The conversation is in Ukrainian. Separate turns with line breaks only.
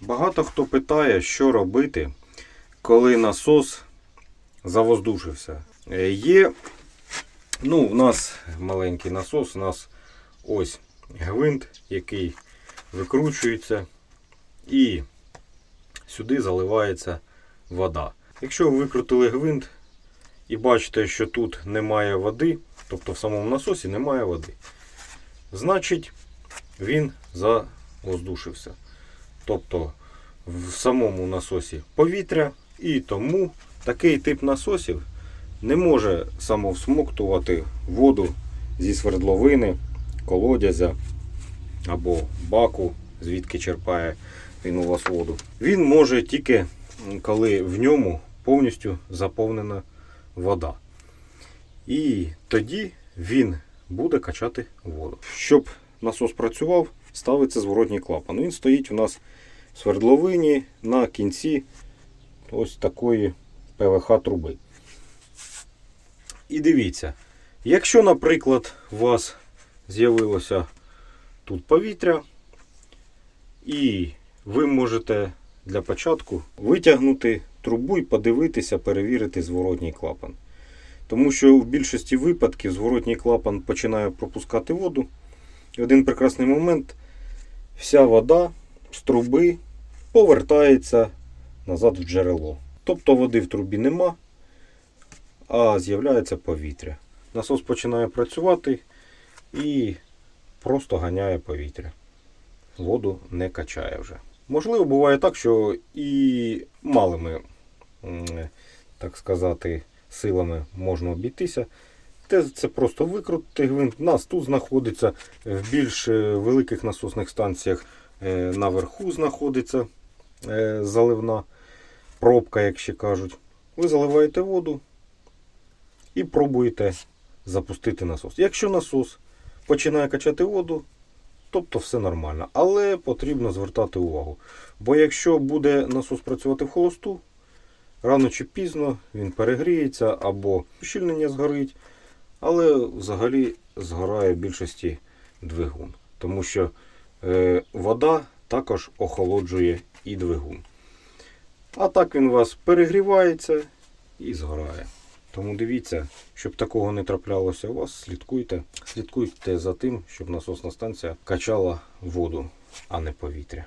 Багато хто питає, що робити, коли насос завоздушився. Е, Є, ну, у нас маленький насос, у нас ось гвинт, який викручується, і сюди заливається вода. Якщо ви викрутили гвинт і бачите, що тут немає води, тобто в самому насосі немає води, значить він завоздушився. Тобто в самому насосі повітря, і тому такий тип насосів не може самовсмоктувати воду зі свердловини, колодязя або баку, звідки черпає він у вас воду. Він може тільки коли в ньому повністю заповнена вода. І тоді він буде качати воду. Щоб насос працював, ставиться зворотній клапан. Він стоїть у нас в свердловині на кінці ось такої ПВХ труби. І дивіться, якщо, наприклад, у вас з'явилося тут повітря, і ви можете для початку витягнути трубу і подивитися, перевірити зворотній клапан. Тому що в більшості випадків зворотній клапан починає пропускати воду. І один прекрасний момент вся вода з труби повертається назад в джерело. Тобто води в трубі нема, а з'являється повітря. Насос починає працювати і просто ганяє повітря. Воду не качає вже. Можливо, буває так, що і малими, так сказати, силами можна обійтися. Це просто викрутити гвинт. У нас тут знаходиться в більш е, великих насосних станціях е, наверху знаходиться е, заливна пробка, як ще кажуть. Ви заливаєте воду і пробуєте запустити насос. Якщо насос починає качати воду, тобто все нормально. Але потрібно звертати увагу. Бо якщо буде насос працювати в холосту, рано чи пізно він перегріється або ущільнення згорить, але взагалі згорає в більшості двигун. Тому що е, вода також охолоджує і двигун. А так він у вас перегрівається і згорає. Тому дивіться, щоб такого не траплялося у вас, слідкуйте. Слідкуйте за тим, щоб насосна станція качала воду, а не повітря.